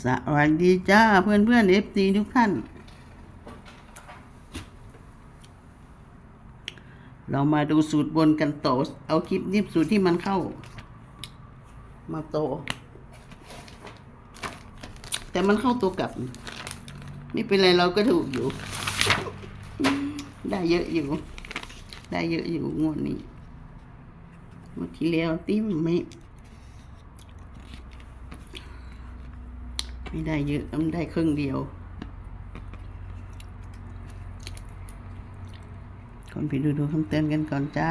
สวัสดีจ้าเพื่อนเพื่อนเอฟซีทุกท่าน เรามาดูสูตรบนกันโต เอาคลิปนี้สูตรที่มันเข้า มาโต แต่มันเข้าตัวกลับ ไม่เป็นไรเราก็ถูกอยู่ ได้เยอะอยู่ ได้เยอะอยู่งวดนี้งวดที่แล้วติ้มไม่ ไม่ได้เยอะมันได้ครึ่งเดียว ก่อนไปดูดูคำเตือนกันก่อนจ้า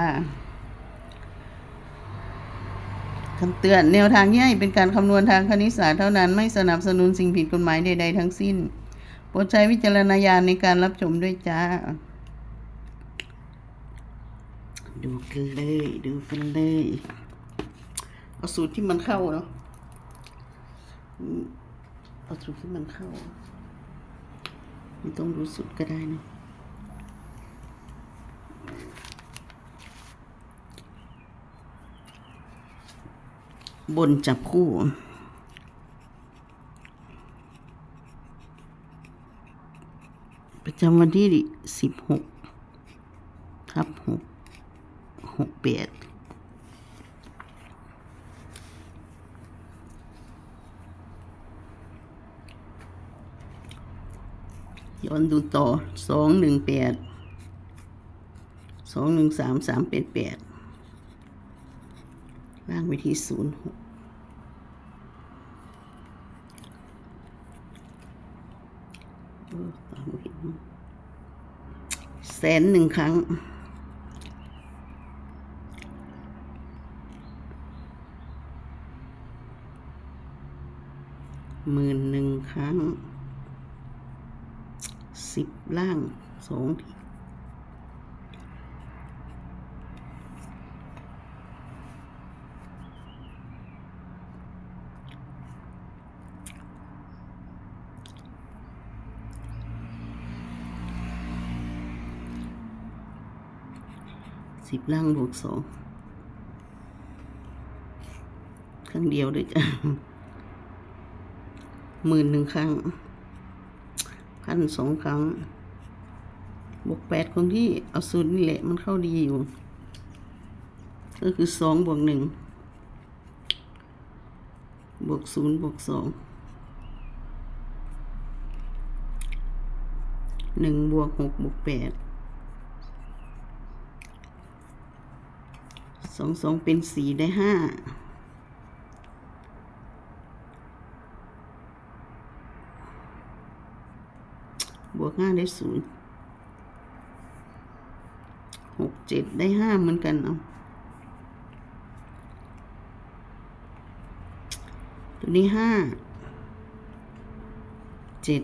คำเตือนแนวทางย่ายเป็นการคำนวณทางคณิตศาสตร์เท่านั้นไม่สนับสนุนสิ่งผิดกฎหมายใดๆทั้งสิ้นโปรดใช้วิจารณญาณในการรับชมด้วยจ้า ดูกันเลย ดูกันเลย เอาสูตรที่มันเข้าเนาะ เอาสูตรที่มันเข้าไม่ต้องรู้สูตรก็ได้นะบนจับคู่ประจำวันที่สิบหกทับหกหกแปด ย้อนดูต่อสองหนึ่งแปดสองหนึ่งสามสามแปดแปดล่างไปที่ศูนย์หกแสนหนึ่งครั้งหมื่นหนึ่งครั้ง สิบล่างสองทีสิบล่างบวกสองครั้งเดียวเลยจ้ะหมื่นหนึ่งครั้ง พันสองครั้งบวกแปดคนที่เอาศูนย์นี่แหละมันเข้าดีอยู่ ก็คือสองบวกหนึ่งบวกศูนย์บวกสองหนึ่งบวกหกบวกแปดสองสองเป็นสี่ได้ห้า บ วกห้าได้ศูนย์หกเจ็ดได้ห้าเหมือนกันเอาตัวนี้ห้าเจ็ด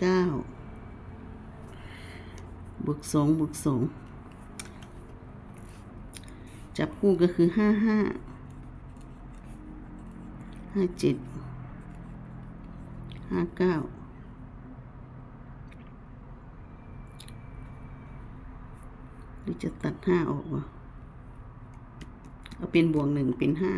เก้าบวกสองบวกสองจับคู่ก็คือห้าห้าห้าเจ็ด ห้าเก้าหรือจะตัดห้าออกวะเอาเป็นบวกหนึ่งเป็นห้า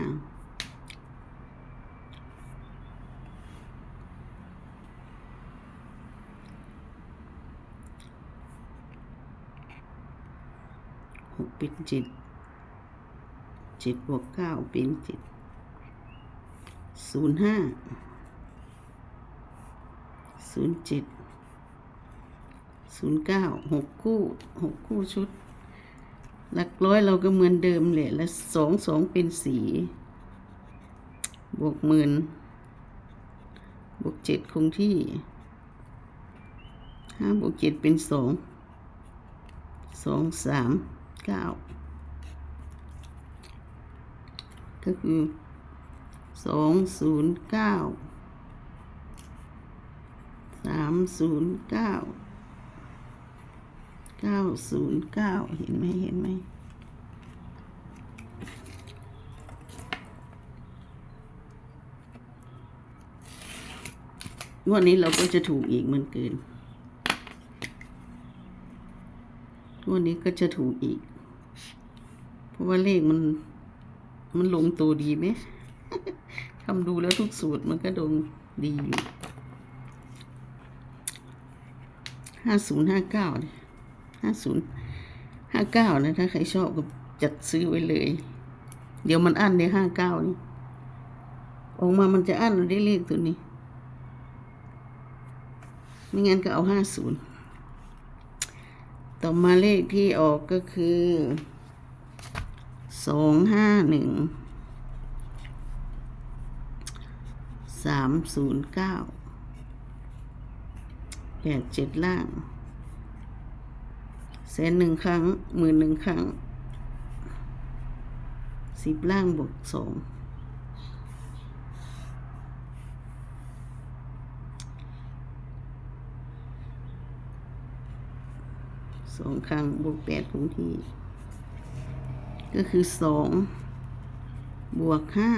หกเป็นเจ็ดเจ็ดบวกเก้าเป็นเจ็ดศูนย์ห้า ศูนย์เจ็ดศูนย์เก้าหกคู่หกคู่ชุด หลักร้อยเราก็เหมือนเดิมแหละและสองสองเป็นสีบวกหมื่นบวกเจ็ดคงที่ห้าบวกเจ็ดเป็นสองสองสามเก้าก็คือสองศูนย์เก้า สามศูนย์เก้าเก้าศูนย์เก้าเห็นไหมเห็นไหมงวดนี้เราก็จะถูกอีกเหมันเกินงวดนี้ก็จะถูกอีก เพราะว่าเลขมันมันลงตัวดีไหม ทำดูแล้วทุกสูตรมันก็ดงดีอยู่ ห้าศูนย์ห้าเก้าห้าศูนย์ห้าเก้านะถ้าใครชอบก็จัดซื้อไว้เลย เดี๋ยวมันอั้นในห้าเก้านี่ออกมามันจะอั้นได้เลขตัวนี้ ไม่งั้นก็เอาห้าศูนย์ต่อมาเลขที่ออกก็คือสองห้าหนึ่งสามศูนย์เก้า แปดเจ็ดล่างแสนหนึ่งครั้งหมื่นหนึ่งครั้งสิบล่างบวกสองสองครั้งบวกแปดคงที่ ก็คือสองบวกห้า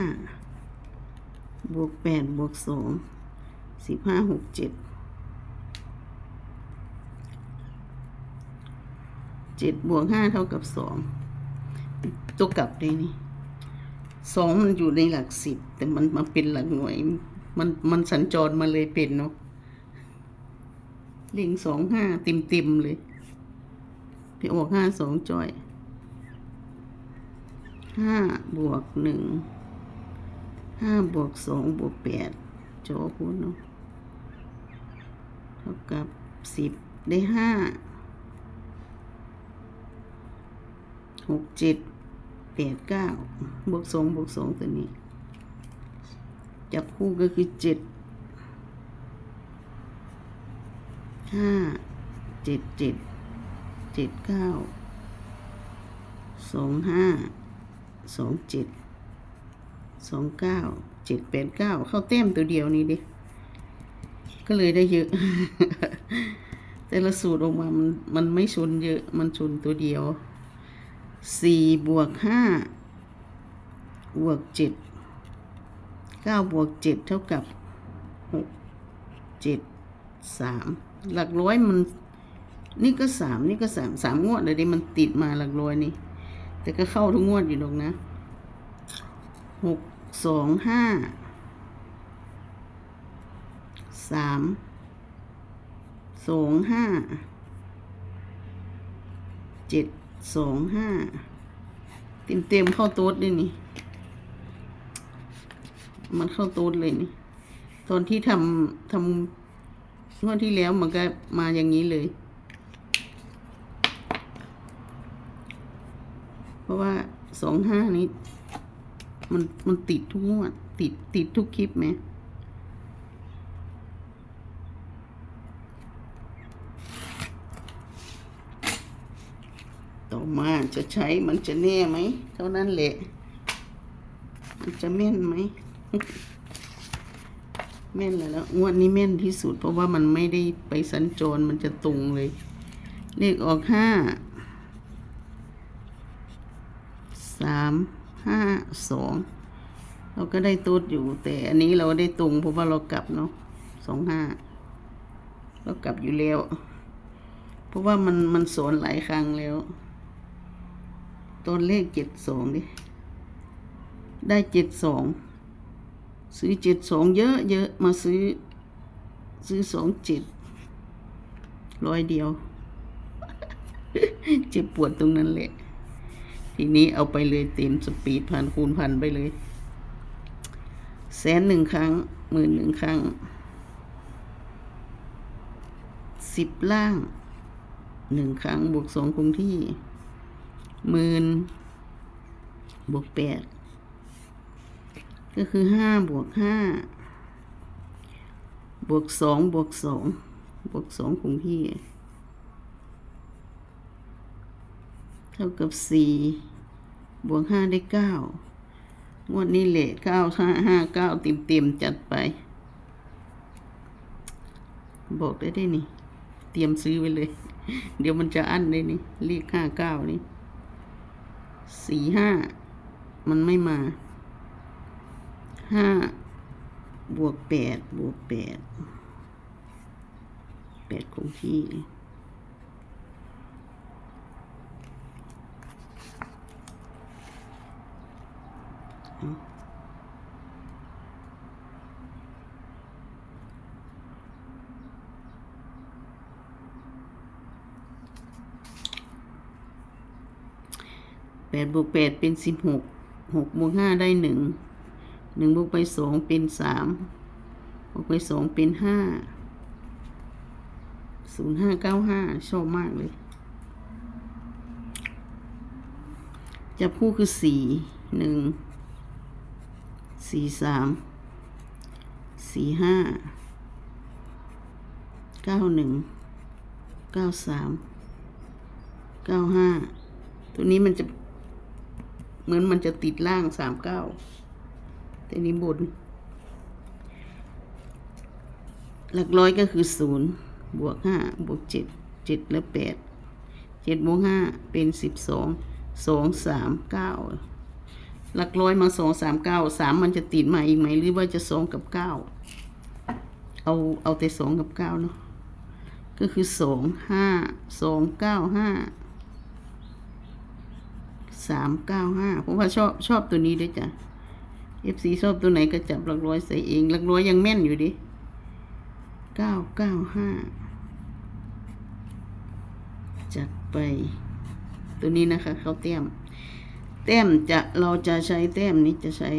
บวกแปดบวกสองสิบห้าหกเจ็ด เจ็ดบวกห้าเท่ากับสองตัวกลับเลยนี่สองมันอยู่ในหลักสิบ แต่มันมาเป็นหลักหน่วย มันมันสัญจรมาเลยเป็นเนาะเลงสองห้าต็มต็มเลย ไปออกห้าสองจอยห้าบวกหนึ่งห้าบวกสองบวกแปดโจคูณเนาะเท่ากับสิบได้ห้า หกเจ็ดแปดเก้าบวกสองบวกสองตัวนี้ จับคู่ก็คือเจ็ดห้าเจ็ดเจ็ดเจ็ดเก้าสองห้าสองเจ็ดสองเก้าเจ็ดแปดเก้าเข้าแต้มตัวเดียวนี้ดิ ก็เลยได้เยอะ แต่ละสูตรออกมามันมันไม่ชนเยอะ มันชนตัวเดียว สี่บวกห้าบวกเจ็ดเก้าบวกเจ็ดเท่ากับหกเจ็ดสามหลักร้อยมัน นี่ก็สามนี่ก็สามสามงวดเลยดิมันติดมาหลักร้อยนี่ แต่ก็เข้าทุกงวดอยู่หรอกนะหกสองห้าสามสองห้าเจ็ด สองห้าเต็มเต็มเข้าโต๊ดเลยนี่ มันเข้าโต๊ดเลยนี่ ตอนที่ทำทำงวดที่แล้วมันก็มาอย่างนี้เลย เพราะว่าสองห้านี้ มันมันติดทุกงวด ติดติดทุกคลิปไหม ต่อมาจะใช้มันจะแน่ไหม เท่านั้นแหละ มันจะแม่นไหม แม่นเลยแล้วงวดนี้แม่นที่สุด เพราะว่ามันไม่ได้ไปสัญจรมันจะตรงเลย เลขออกห้าสามห้าสองเราก็ได้ตูดอยู่ แต่อันนี้เราได้ตรงเพราะว่าเรากลับเนาะสองห้าเรากลับอยู่แล้ว เพราะว่ามันมันสอนหลายครั้งแล้ว ต้นเลขเจ็ดสองดิได้เจ็ดสองซื้อเจ็ดสองเยอะเยอะมาซื้อ ซื้อสองเจ็ดร้อยเดียว เจ็บปวดตรงนั้นแหละ ทีนี้เอาไปเลยเต็มสปีดพันคูณพันไปเลย แสนหนึ่งครั้งหมื่นหนึ่งครั้งสิบล่างหนึ่งครั้งบวกสองคงที่ หมื่นบวกแปดก็คือห้าบวกห้าบวกสองบวกสองบวกสองคงที่ เท่ากับสี่บวกห้าได้เก้างวดนี้แหละเก้าห้าห้าเก้าเต็มเต็มจัดไป บอกได้ได้นี่ เตรียมซื้อไว้เลย เดี๋ยวมันจะอั้นเลยนี่เลขห้าเก้านี่ สี่ห้ามันไม่มาห้าบวกแปดบวกแปดแปดคงที่ ดบวกแปดเป็นสิบหกหกบวกห้าได้หนึ่งหนึ่งบวกไปสองเป็นสามบวกไปสองเป็นห้าศูนย์ห้าเก้าห้าชอบมากเลยจะพูดคือสี่หนึ่งสี่สามสี่ห้าเก้าหนึ่งเก้าสามเก้าห้าตัวนี้มันจะ เหมือนมันจะติดล่างสามเก้าแต่นี้บน หลักร้อยก็คือศูนย์บวกห้าบวกเจ็ดเจ็ดและแปดเจ็ดบวกห้าเป็นสิบสองสองสามเก้าหลักร้อยมาสองสามเก้าสามมันจะติดมาอีกไหมหรือว่าจะสองกับเก้าเอาเอาแต่สองกับเก้าเนาะก็คือสองห้าสองเก้าห้า สามเก้าห้าเพราะว่าชอบชอบตัวนี้ด้วยจ้ะ FC ชอบตัวไหนก็จับหลักร้อยใส่เองหลักร้อยยังแม่นอยู่ดิเก้าเก้าห้าจัดไป ตัวนี้นะคะเขาเต้มแต้มจะเราจะใช้แต้มนี้จะใช้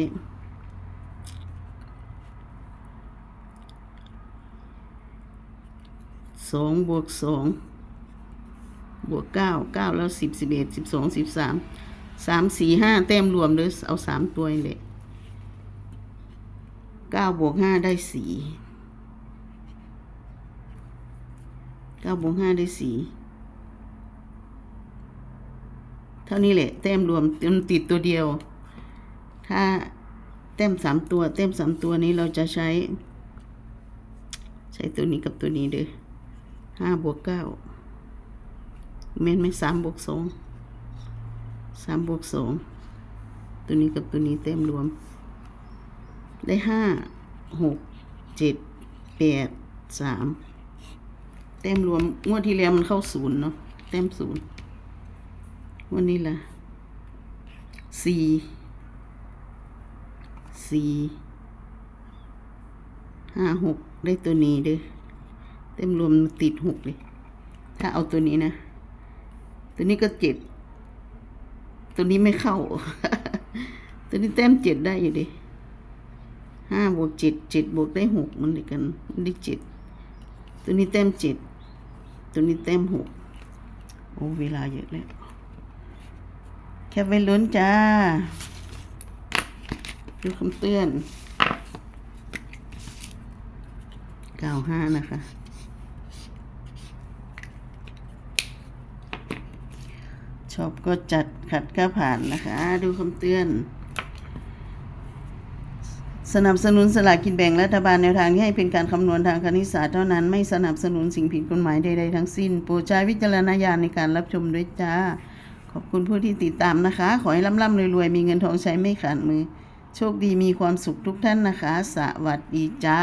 สองบวกสองบวกเก้าเก้าแล้วสิบสิบเอ็ดสิบสองสิบสาม สามสี่ห้าแต้มรวมเลยเอาสามตัวนี่แหละเก้าบวกห้าได้สี่เก้าบวกห้าได้สี่เท่านี้แหละ แต้มรวมมันติดตัวเดียว ถ้าแต้มสามตัวแต้มสามตัวนี้เราจะใช้ ใช้ตัวนี้กับตัวนี้เด้อห้าบวกเก้าเมนไหมสามบวกสอง สามบวกสองตัวนี้กับตัวนี้แต้มรวม ได้ห้าหกเจ็ดแปดสามแต้มรวม งวดที่แล้วมันเข้าศูนย์เนาะแต้มศูนย์วันนี้ล่ะสี่สี่ห้าหกได้ตัวนี้เด้อเต็มรวมติดหกเลย ถ้าเอาตัวนี้นะ ตัวนี้ก็เจ็ด ตัวนี้ไม่เข้า ตัวนี้แต้มเจ็ดได้อยู่ดิห้าบวกเจ็ดเจ็ดบวกได้หกมันเลยกันมันได้เจ็ดตัวนี้แต้มเจ็ดตัวนี้แต้มหกโอ้เวลาเยอะแล้วแค่ไปลุ้นจ้าดูคำเตือนเก้าห้านะคะ ชอบก็จัดขัดก็ผ่านนะคะ ดูคำเตือน สนับสนุนสลากกินแบ่งรัฐบาลแนวทางที่ให้เป็นการคำนวณทางคณิตศาสตร์เท่านั้นไม่สนับสนุนสิ่งผิดกฎหมายใดๆทั้งสิ้น โปรดใช้วิจารณญาณในการรับชมด้วยจ้า ขอบคุณผู้ที่ติดตามนะคะ ขอให้ร่ำๆรวยๆมีเงินทองใช้ไม่ขาดมือ โชคดีมีความสุขทุกท่านนะคะ สวัสดีจ้า